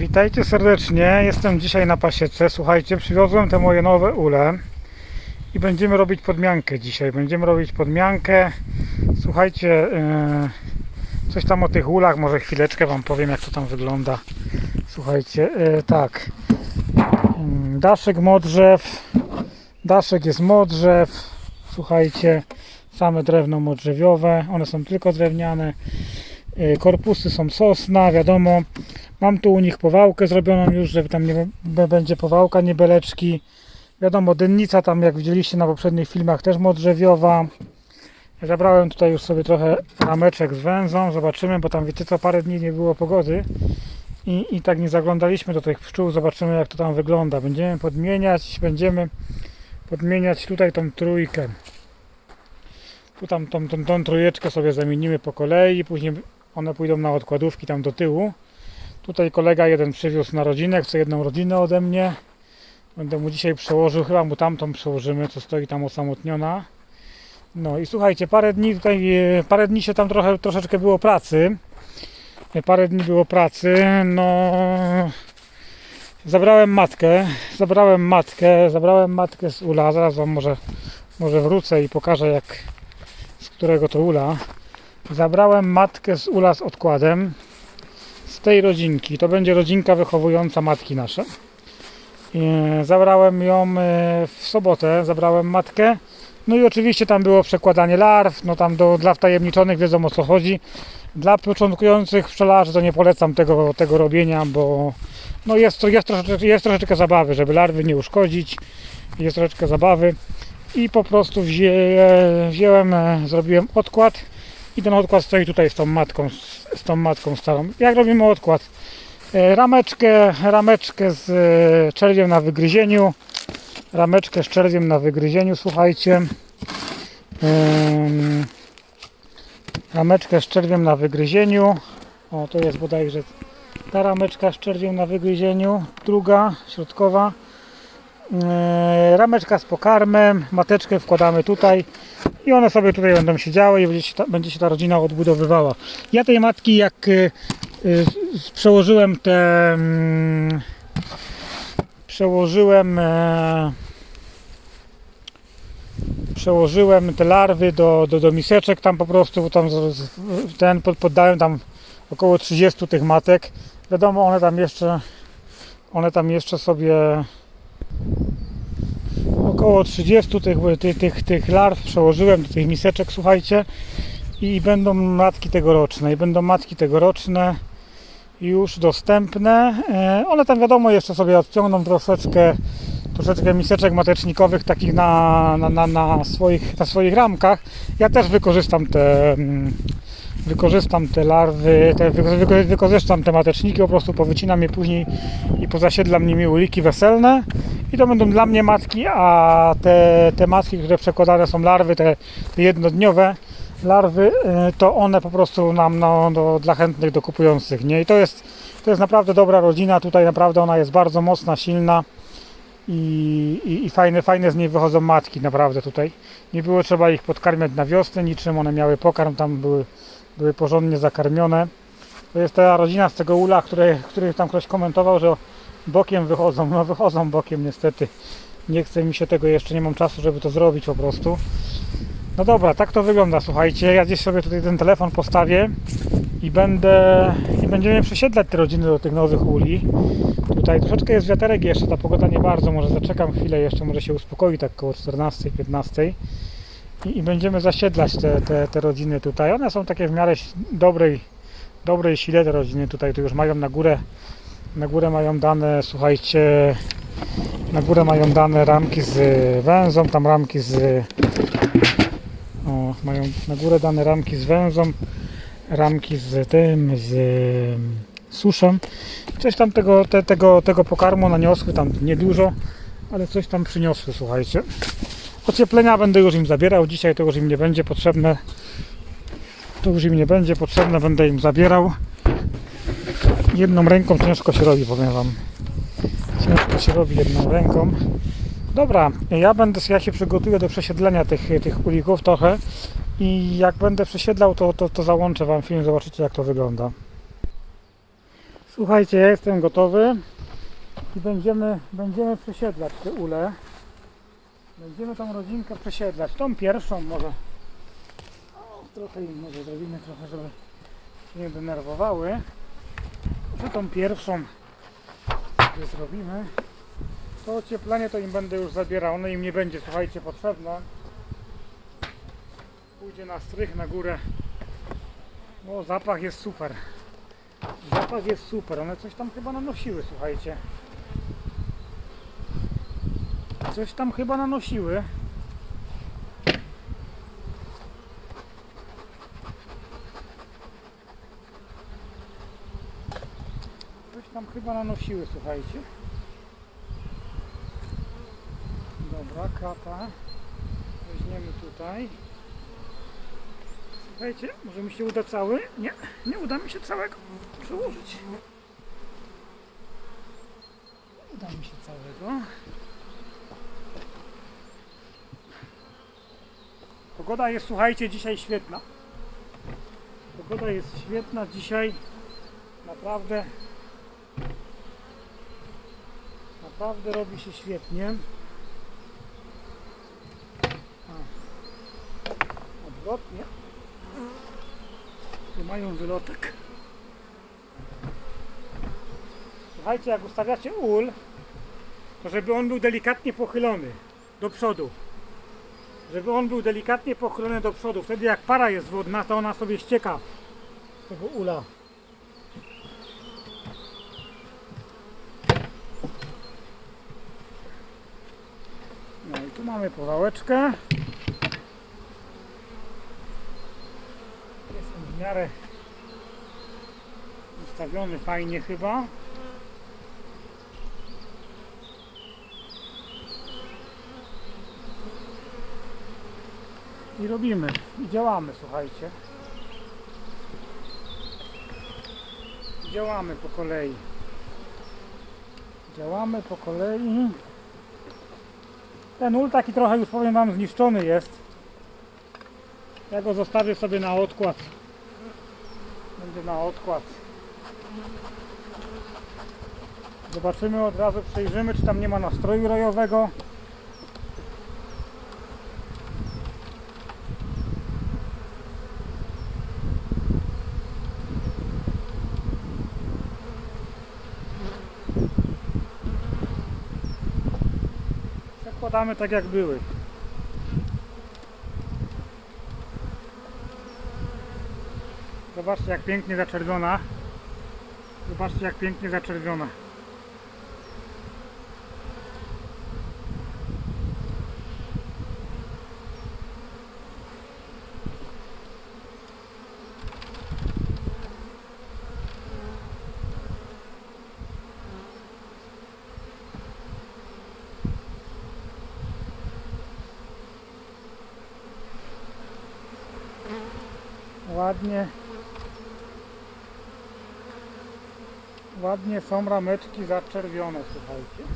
Witajcie serdecznie, jestem dzisiaj na pasiece. Słuchajcie, przywiozłem te moje nowe ule i będziemy robić podmiankę dzisiaj. Będziemy robić podmiankę. Słuchajcie, yy, coś tam o tych ulach, może chwileczkę Wam powiem, jak to tam wygląda. Słuchajcie, yy, tak. Yy, Daszek modrzew, daszek jest modrzew. Słuchajcie, same drewno modrzewiowe, one są tylko drewniane. Yy, Korpusy są sosna, wiadomo. Mam tu u nich powałkę zrobioną już, że tam nie będzie powałka, nie beleczki. Wiadomo, dynnica tam jak widzieliście na poprzednich filmach też modrzewiowa. Zabrałem tutaj już sobie trochę rameczek z węzą, zobaczymy, bo tam wiecie co, parę dni nie było pogody i, i tak nie zaglądaliśmy do tych pszczół, zobaczymy jak to tam wygląda. Będziemy podmieniać, będziemy podmieniać tutaj tą trójkę. Tu tam tą, tą, tą trójeczkę sobie zamienimy po kolei, później one pójdą na odkładówki tam do tyłu. Tutaj kolega jeden przywiózł na rodzinę, chce jedną rodzinę ode mnie. Będę mu dzisiaj przełożył, chyba mu tamtą przełożymy, co stoi tam osamotniona. No i słuchajcie, parę dni tutaj, parę dni się tam trochę, troszeczkę było pracy. Parę dni było pracy, no... Zabrałem matkę, zabrałem matkę, zabrałem matkę z ula, zaraz wam może, może wrócę i pokażę jak, z którego to ula. Zabrałem matkę z ula z odkładem tej rodzinki. To będzie rodzinka wychowująca matki nasze. E, Zabrałem ją e, w sobotę, zabrałem matkę. No i oczywiście tam było przekładanie larw, no tam do, dla wtajemniczonych wiedzą o co chodzi. Dla początkujących pszczelarzy to nie polecam tego, tego robienia, bo no jest, jest, troszeczkę, jest troszeczkę zabawy, żeby larwy nie uszkodzić. Jest troszeczkę zabawy. I po prostu wzię, wziąłem, e, zrobiłem odkład i ten odkład stoi tutaj z tą matką, z, tą matką starą. Jak robimy odkład? E, Rameczkę, rameczkę z e, czerwiem na wygryzieniu. Rameczkę z czerwiem na wygryzieniu, słuchajcie. Rameczkę z czerwiem na wygryzieniu. O, to jest bodajże ta rameczka z czerwiem na wygryzieniu. Druga, środkowa. E, Rameczka z pokarmem. Mateczkę wkładamy tutaj. I one sobie tutaj będą siedziały i będzie się ta, będzie się ta rodzina odbudowywała. Ja tej matki jak y, y, przełożyłem te mm, przełożyłem e, przełożyłem te larwy do, do, do miseczek tam po prostu tam ten pod- poddałem tam około 30 tych matek. Wiadomo one tam jeszcze one tam jeszcze sobie około 30 tych, tych, tych, tych larw przełożyłem do tych miseczek, słuchajcie, i będą matki tegoroczne, i będą matki tegoroczne już dostępne. E, One tam wiadomo jeszcze sobie odciągną troszeczkę, troszeczkę miseczek matecznikowych takich na, na, na, na, swoich, na swoich ramkach. Ja też wykorzystam te mm, wykorzystam te larwy, te, wyko- wyko- wykorzystam te mateczniki, po prostu powycinam je później i pozasiedlam nimi uliki weselne i to będą dla mnie matki, a te, te matki, które przekładane są larwy, te, te jednodniowe larwy, y, to one po prostu nam no, dla chętnych, do kupujących, nie? I to jest, to jest naprawdę dobra rodzina, tutaj naprawdę ona jest bardzo mocna, silna i, i, i fajne, fajne z niej wychodzą matki naprawdę tutaj. Nie było trzeba ich podkarmiać na wiosnę niczym, one miały pokarm, tam były, były porządnie zakarmione. To jest ta rodzina z tego ula, który, który tam ktoś komentował, że bokiem wychodzą. No wychodzą bokiem niestety. Nie chce mi się tego jeszcze, nie mam czasu, żeby to zrobić po prostu. No dobra, tak to wygląda, słuchajcie. Ja gdzieś sobie tutaj ten telefon postawię i będę i będziemy przesiedlać te rodziny do tych nowych uli. Tutaj troszeczkę jest wiaterek jeszcze, ta pogoda nie bardzo, może zaczekam chwilę jeszcze, może się uspokoi tak około 14-15 i, i będziemy zasiedlać te, te, te rodziny tutaj. One są takie w miarę dobrej, dobrej sile te rodziny tutaj, tu już mają na górę, na górę mają dane, słuchajcie, na górę mają dane ramki z węzą, tam ramki z o, mają na górę dane ramki z węzą, ramki z tym, z em, suszem. Coś tam tego, te, tego, tego pokarmu naniosły, tam niedużo, ale coś tam przyniosły, słuchajcie. Ocieplenia będę już im zabierał, dzisiaj to już im nie będzie potrzebne. To już im nie będzie potrzebne, będę im zabierał. Jedną ręką ciężko się robi, powiem Wam. Ciężko się robi jedną ręką. Dobra, ja będę, ja się przygotuję do przesiedlenia tych, tych ulików trochę i jak będę przesiedlał, to, to, to załączę Wam film, zobaczycie jak to wygląda. Słuchajcie, ja jestem gotowy i będziemy, będziemy przesiedlać te ule. Będziemy tą rodzinkę przesiedlać. Tą pierwszą może. O, trochę im może zrobimy trochę, żeby się nie denerwowały. Że tą pierwszą zrobimy. To ocieplenie to im będę już zabierał. Ono im nie będzie, słuchajcie, potrzebne. Pójdzie na strych, na górę. O, zapach jest super. Zapach jest super. One coś tam chyba nanosiły, słuchajcie. Coś tam chyba nanosiły. Tam chyba nanosiły, słuchajcie. Dobra, kata. Weźmiemy tutaj. Słuchajcie, może mi się uda cały? Nie, nie uda mi się całego przełożyć. Uda mi się całego. Pogoda jest, słuchajcie, dzisiaj świetna. Pogoda jest świetna dzisiaj. Naprawdę. Naprawdę robi się świetnie. Odwrotnie. Tu mają wylotek. Słuchajcie, jak ustawiacie ul, to żeby on był delikatnie pochylony do przodu. Żeby on był delikatnie pochylony do przodu. Wtedy jak para jest wodna, to ona sobie ścieka tego ula. No i tu mamy powałeczkę. Jest w miarę ustawiony fajnie chyba. I robimy, i działamy, słuchajcie. Działamy po kolei. Działamy po kolei. Ten ul taki trochę już powiem Wam zniszczony jest. Ja go zostawię sobie na odkład. Będzie na odkład. Zobaczymy od razu, przejrzymy czy tam nie ma nastroju rojowego. Przekładamy tak jak były. Zobaczcie jak pięknie zaczerwiona. Zobaczcie jak pięknie zaczerwiona. Ładnie. Ładnie są rameczki zaczerwione, słuchajcie.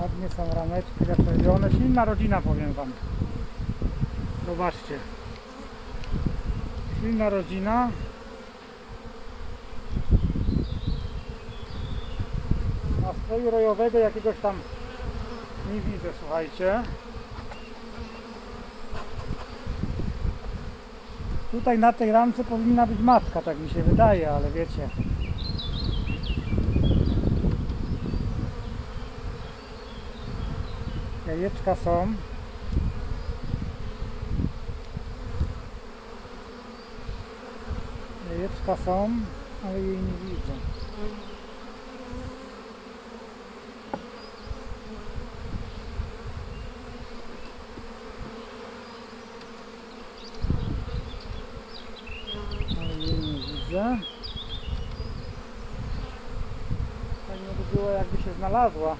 Ładnie są rameczki zaczerwione. Silna rodzina, powiem Wam. Zobaczcie. Silna rodzina. Nastroju rojowego jakiegoś tam nie widzę, słuchajcie. Tutaj na tej ramce powinna być matka, tak mi się wydaje, ale wiecie. Jajeczka są. Jajeczka są, ale jej nie widzę. Ale jej nie widzę. Fajnie by było jakby się znalazła.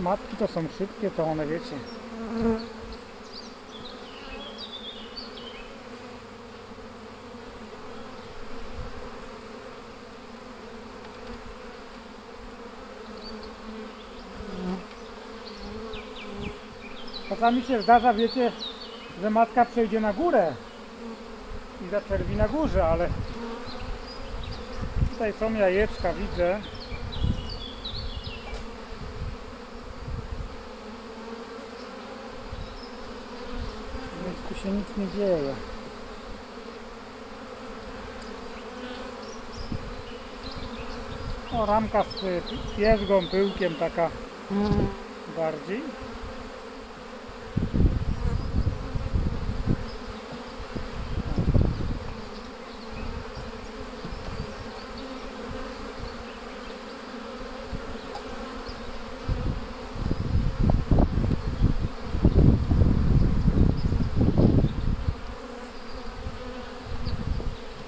Matki to są szybkie, to one wiecie. Czasami się zdarza, wiecie, że matka przejdzie na górę i zaczerwi na górze, ale tutaj są jajeczka, widzę. Więc tu się nic nie dzieje. O, ramka z pierzgą, pyłkiem taka bardziej.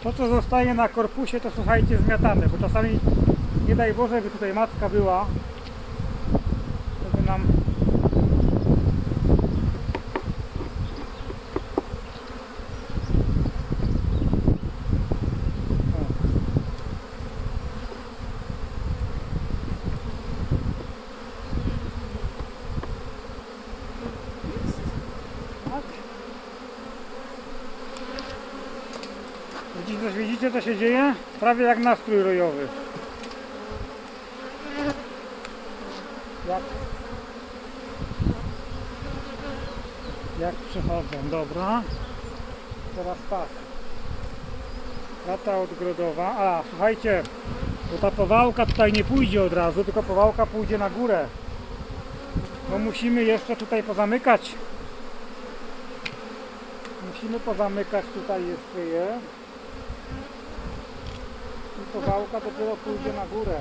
To co zostaje na korpusie to słuchajcie zmiatane, bo czasami nie daj Boże by tutaj matka była to by nam O. Tak. Widzicie, widzicie co się dzieje? Prawie jak nastrój rojowy. Jak, jak przychodzą, dobra. Teraz tak. Rata odgrodowa. A, słuchajcie, bo ta powałka tutaj nie pójdzie od razu, tylko powałka pójdzie na górę. Bo musimy jeszcze tutaj pozamykać. Musimy pozamykać tutaj jeszcze je. I powałka dopiero pójdzie na górę.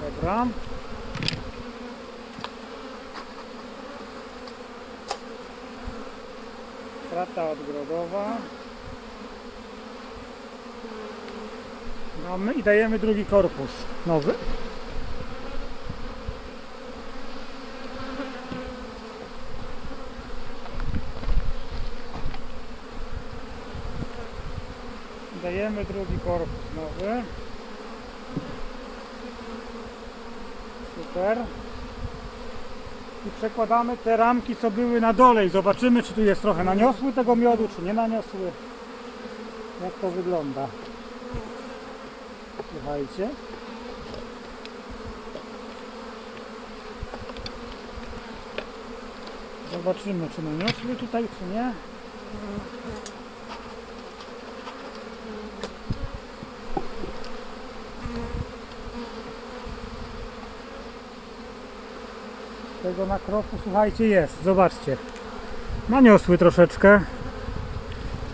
Dobra. Strata odgrodowa. Mamy i dajemy drugi korpus nowy. Dajemy drugi korpus nowy. Super. I przekładamy te ramki, co były na dole i zobaczymy, czy tu jest trochę naniosły tego miodu, czy nie naniosły. Jak to wygląda. Słuchajcie. Zobaczymy, czy naniosły tutaj, czy nie. Tego na słuchajcie, jest. Zobaczcie. Naniosły troszeczkę.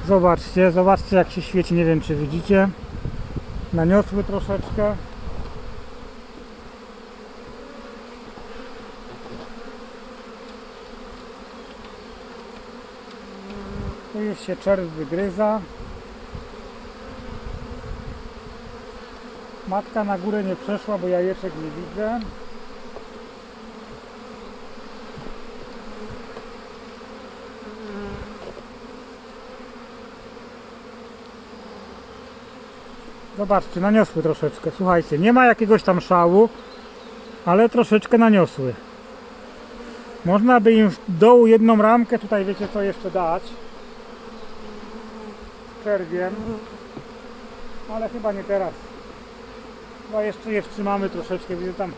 Zobaczcie, zobaczcie jak się świeci, nie wiem czy widzicie. Naniosły troszeczkę. Tu już się czerw wygryza. Matka na górę nie przeszła, bo jajeczek nie widzę. Zobaczcie, naniosły troszeczkę. Słuchajcie, nie ma jakiegoś tam szału, ale troszeczkę naniosły. Można by im w dołu jedną ramkę, tutaj wiecie co jeszcze dać. Czerwiem. Ale chyba nie teraz. Chyba jeszcze je wstrzymamy troszeczkę. Widzę tam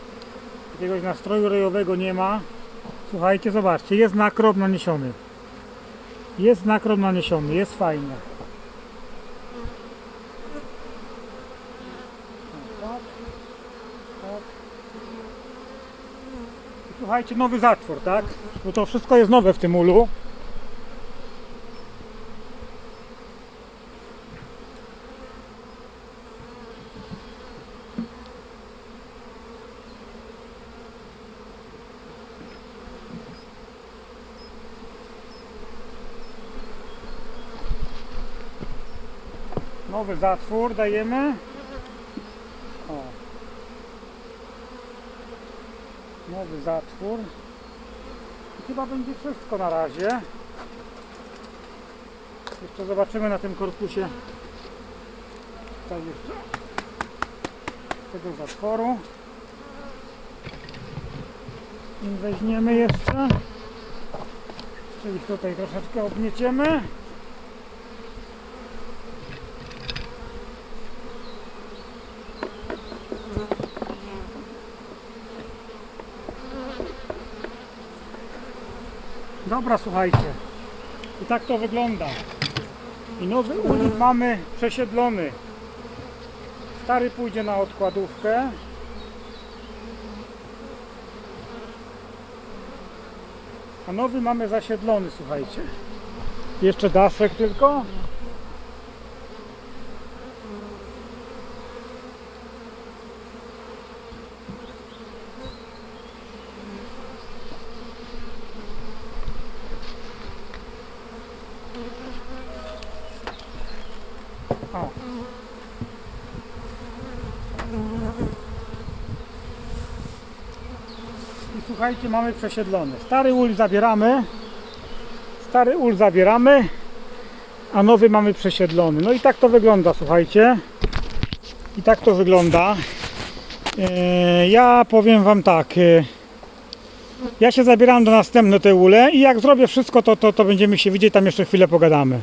jakiegoś nastroju rojowego nie ma. Słuchajcie, zobaczcie, jest nakrop naniesiony. Jest nakrop naniesiony, jest fajnie. Tak, tak. I Słuchajcie, nowy zatwór, tak? Bo to wszystko jest nowe w tym ulu. Nowy zatwór dajemy. O. Nowy zatwór. I chyba będzie wszystko na razie. Jeszcze zobaczymy na tym korpusie. Tego zatworu. I weźmiemy jeszcze. Czyli tutaj troszeczkę obnieciemy. Dobra, słuchajcie. I tak to wygląda. I nowy ulik mamy przesiedlony. Stary pójdzie na odkładówkę. A nowy mamy zasiedlony, słuchajcie. Jeszcze daszek tylko. O. I słuchajcie, mamy przesiedlony. Stary ul zabieramy. Stary ul zabieramy, a nowy mamy przesiedlony. No i tak to wygląda, słuchajcie. I tak to wygląda. E, Ja powiem Wam tak. e, Ja się zabieram do następne te ule i jak zrobię wszystko, to, to, to będziemy się widzieć, tam jeszcze chwilę pogadamy.